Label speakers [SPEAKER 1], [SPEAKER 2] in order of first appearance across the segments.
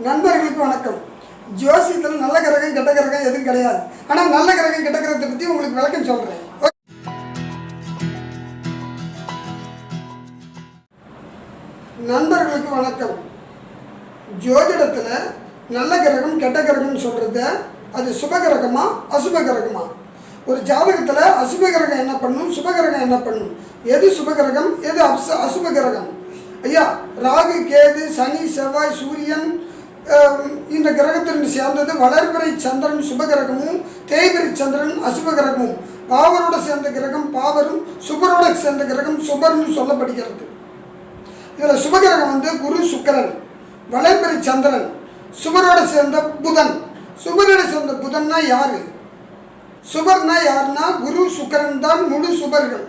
[SPEAKER 1] நண்பர்களுக்கு வணக்கம். ஜோசியத்தில் நல்ல கிரகம் கெட்ட கிரகம் எதுவும் கிடையாது. ஆனால் நல்ல கிரகம் கெட்ட கிரகத்தை பற்றி உங்களுக்கு விளக்கம் சொல்கிறேன் நண்பர்களுக்கு வணக்கம். ஜோதிடத்தில் நல்ல கிரகம் கெட்ட கிரகம்னு சொல்கிறத அது சுப கிரகமா அசுப கிரகமா? ஒரு ஜாதகத்தில் அசுப கிரகம் என்ன பண்ணும் சுப கிரகம் என்ன பண்ணும்? எது சுப கிரகம் எது அப்ச அசுப கிரகம்? ஐயா ராகு கேது சனி செவ்வாய் சூரியன் இந்த கிரகத்திற்கு சேர்ந்தது வளர்பிறை சந்திரன் சுப கிரகமும் தேய்பிறை சந்திரன் அசுப கிரகமும் பாவரோட சேர்ந்த கிரகம் பாவரும் சுபரோட சேர்ந்த கிரகம் சுபர்னு சொல்லப்படுகிறது. இதில் சுபகிரகம் வந்து குரு சுக்கரன் வளர்பிறை சந்திரன் சுபரோட சேர்ந்த புதன். சுபரோட சேர்ந்த புதன்னா யாரு? சுபர்னா யாருன்னா குரு சுக்கரன் தான் முழு சுபர்கள்.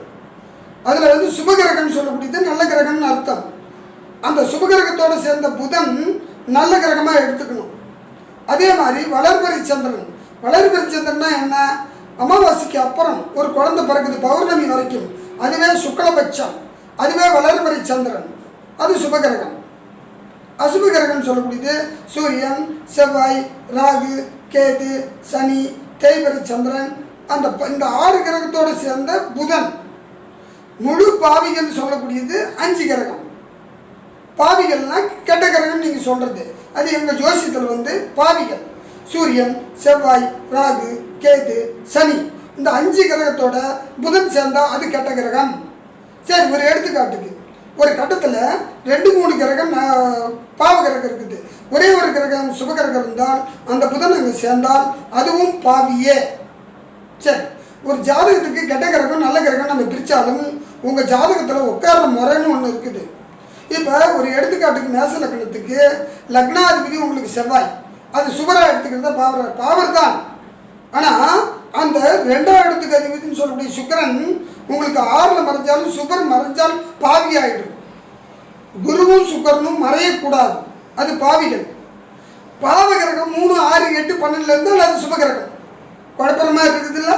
[SPEAKER 1] அதில் வந்து சுபகிரகம்னு சொல்லக்கூடியது நல்ல கிரகம்னு அர்த்தம். அந்த சுபகிரகத்தோடு சேர்ந்த புதன் நல்ல கிரகமாக எடுத்துக்கணும். அதே மாதிரி வளர்பிறை சந்திரன். வளர்பிறை சந்திரன்னா என்ன? அமாவாசைக்கு அப்புறம் ஒரு குழந்தை பிறகுது பௌர்ணமி வரைக்கும். அதுவே சுக்லபட்சம். அதுவே வளர்பிறை சந்திரன். அது சுபகிரகம். அசுப கிரகம்னு சொல்லக்கூடியது சூரியன் செவ்வாய் ராகு கேது சனி தேய்பிறை சந்திரன் அந்த ப- இந்த ஆறு கிரகத்தோடு சேர்ந்த புதன். முழு பாவிகள் சொல்லக்கூடியது அஞ்சு கிரகம். பாவிகள்னால் கெட்ட கிரகம்னு நீங்கள் சொல்கிறது அது எங்கள் ஜோசியத்தில் வந்து பாவிகள். சூரியன் செவ்வாய் ராகு கேது சனி. இந்த அஞ்சு கிரகத்தோட புதன் சேர்ந்தால் அது கெட்ட கிரகம். சரி ஒரு எடுத்துக்காட்டுக்கு. ஒரு கட்டத்தில் ரெண்டு மூணு கிரகம் பாவ கிரகம் இருக்குது. ஒரே ஒரு கிரகம் சுபகிரகம் இருந்தால் அந்த புதன் அங்கே சேர்ந்தால் அதுவும் பாவியே. சரி ஒரு ஜாதகத்துக்கு கெட்ட கிரகம் நல்ல கிரகம் நம்ம பிரித்தாலும் உங்கள் ஜாதகத்தில் உட்கார முறைன்னு ஒன்று இருக்குது. இப்போ ஒரு எடுத்துக்காட்டுக்கு மேச லக்னத்துக்கு லக்னாதிபதி உங்களுக்கு செவ்வாய். அது சுபரா எடுத்துக்கிறது பாவர் பாவர் தான். ஆனால் அந்த ரெண்டாம் இடத்துக்கு அதிபதினு சொல்லக்கூடிய சுக்கரன் உங்களுக்கு ஆறில் மறைஞ்சாலும் சுகர் மறைஞ்சால் பாவி ஆயிடும். குருவும் சுக்கரனும் மறையக்கூடாது. அது பாவிகள். பாவ கிரகம் மூணு ஆறு எட்டு பன்னெண்டுல இருந்தால் அது சுபகிரகம். குழப்பமா இருக்குதுல்ல?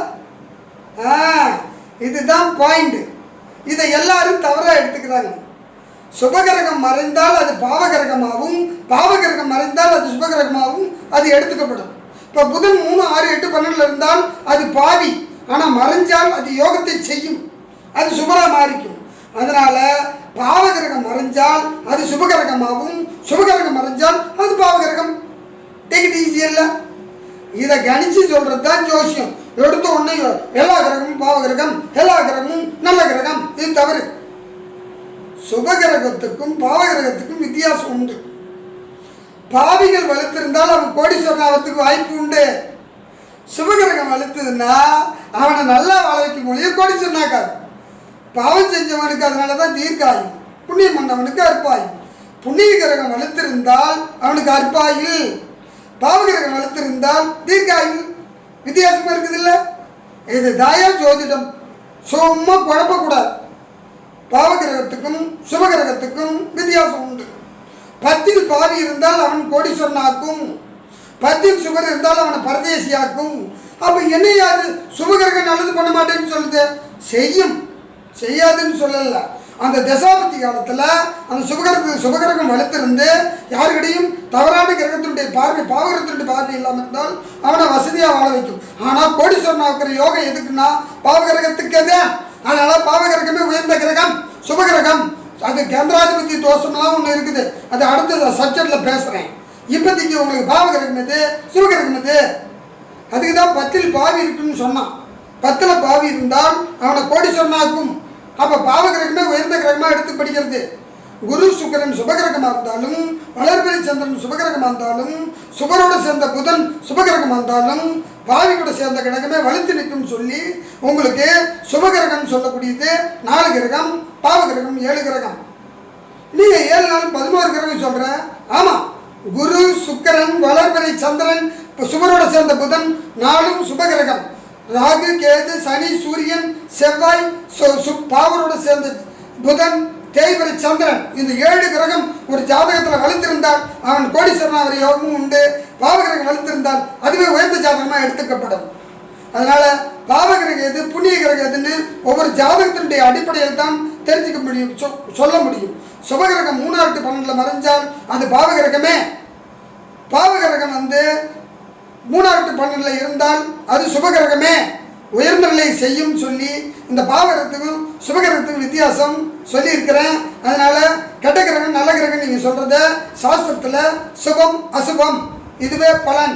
[SPEAKER 1] ஆ இதுதான் பாயிண்ட் இதை எல்லாரும் தவறாக எடுத்துக்கிறாங்க. சுபகிரகம் மறைந்தால் அது பாவகிரகமாகவும் பாவகிரகம் மறைந்தால் அது சுபகிரகமாகவும் அது எடுத்துக்கப்படும். இப்போ புதன் மூணு ஆறு எட்டு பன்னெண்டில் இருந்தால் அது பாவி ஆனால் மறைஞ்சால் அது யோகத்தை செய்யும். அது சுபரா மாறிக்கும். அதனால் பாவகிரகம் மறைஞ்சால் அது சுபகிரகமாகவும் சுபகிரகம் மறைஞ்சால் அது பாவகிரகம். டேக் இட் ஈஸி இல்லை இதை கணிச்சு சொல்கிறது தான் ஜோசியம் எடுத்த உடனே எல்லா கிரகமும் பாவகிரகம் எல்லா கிரகமும் நல்ல கிரகம். இது தவறு. சுபகிரகத்துக்கும் பாவகிரகத்துக்கும் வித்தியாசம் உண்டு. பாவிகள் வலுத்திருந்தால் அவன் கோடீஸ்வரன் ஆகிறதுக்கு வாய்ப்பு உண்டு. சுபகிரகம் வலுத்ததுன்னா அவனை நல்லா வாழ வைக்க முடியும். கோடீஸ்வரனாக்காது பாவம் செஞ்சவனுக்கு அதனால தான் தீர்க்காயும். புண்ணியம் பண்ணவனுக்கு அற்பாயும். புண்ணிய கிரகம் வலுத்திருந்தால் அவனுக்கு அற்பாயில். பாவகிரகம் வலுத்திருந்தால் தீர்க்காயில் வித்தியாசமா இருக்குதுல்ல? இது தாயா ஜோதிடம். சும்மா குழப்பக்கூடாது. பாவகிரகத்துக்கும் சுபகிரகத்துக்கும் வித்தியாசம் உண்டு. பத்தில் பாவி இருந்தால் அவன் கோடீஸ்வரனாக்கும். பத்தில் சுபர் இருந்தால் அவனை பரதேசியாக்கும். அப்போ என்னையாது சுபகிரகம் நல்லது பண்ண மாட்டேன்னு சொல்லுது. செய்யும். செய்யாதுன்னு சொல்லல. அந்த தசாபத்தி காலத்தில் அந்த சுபகிரக சுபகிரகம் வலுத்திருந்து யாருக்கிடையும் தவறான கிரகத்தினுடைய பார்வை பாவகிரகத்தினுடைய பார்வை இல்லாமல் இருந்தால் அவனை வசதியாக வாழ வைக்கும். ஆனால் கோடீஸ்வரன் ஆக்கிற யோகம் எதுக்குன்னா பாவகிரகத்துக்கு எது? அதனால் பாவ சுபகிரகம். அது கந்தராதிபதி தோஷம்லாம் ஒன்று இருக்குது. அது அடுத்த சப்ஜெக்டில் பேசுகிறேன் இப்போதைக்கு உங்களுக்கு பாவகிரகம் எது? சிவகிரகம் எது? அதுக்கு தான் பத்தில் பாவி இருக்குன்னு சொன்னான். பத்தில் பாவி இருந்தால் அவனை கோடீஸ்வரனாக்கும். அப்போ பாவகிரகமே உயர்ந்த கிரகமாக எடுத்து படிக்கிறது. குரு சுக்கரன் சுபகிரகமாக இருந்தாலும் வளர்பிறை சந்திரன் சுபகிரகமாக இருந்தாலும் சுகரோடு சேர்ந்த புதன் சுபகிரகமாக இருந்தாலும் பாவி கூட சேர்ந்த கிரகமே வலுத்து நிற்கும்னு சொல்லி உங்களுக்கு சுபகிரகம் சொல்லக்கூடியது நாலு கிரகம் பாவகிரகம் ஏழு கிரகம். நீங்கள் ஏழு நாள் பதினோரு கிரகம் சொல்கிறேன் ஆமாம் குரு சுக்கரன் வளர்பிறை சந்திரன் இப்போ சுபரோட சேர்ந்த புதன் நாலும் சுபகிரகம் ராகு கேது சனி சூரியன் செவ்வாய் சு- பாவரோட சேர்ந்த புதன் தேய்பிறை சந்திரன். இந்த ஏழு கிரகம் ஒரு ஜாதகத்தில் வலுத்திருந்தால் அவன் கோடீஸ்வரன் அவர் யோகமும் உண்டு. பாவகிரகம் வலுத்திருந்தால் அதுவே உயர்ந்த ஜாதகமாக எடுத்துக்கப்படும். அதனால் பாவகிரகம் எது புண்ணிய கிரகம் எதுன்னு ஒவ்வொரு ஜாதகத்தினுடைய அடிப்படையில் தான் தெரிஞ்சுக்க முடியும் சொ- சொல்ல முடியும். சுபகிரகம் மூணாவது பன்னெண்டில் மறைஞ்சால் அது பாவகிரகமே பாவகிரகம் வந்து மூணாவது பன்னெண்டில் இருந்தால் அது சுபகிரகமே உயர்ந்த நிலை செய்யும் சொல்லி இந்த பாவகிரகத்துக்கும் சுபகிரகத்துக்கும் வித்தியாசம் சொல்லியிருக்கிறேன். அதனால் கெட்ட கிரகம் நல்ல கிரகம் நீங்கள் சொல்கிறத சாஸ்திரத்தில் சுபம் அசுபம் இதுவே பலன்.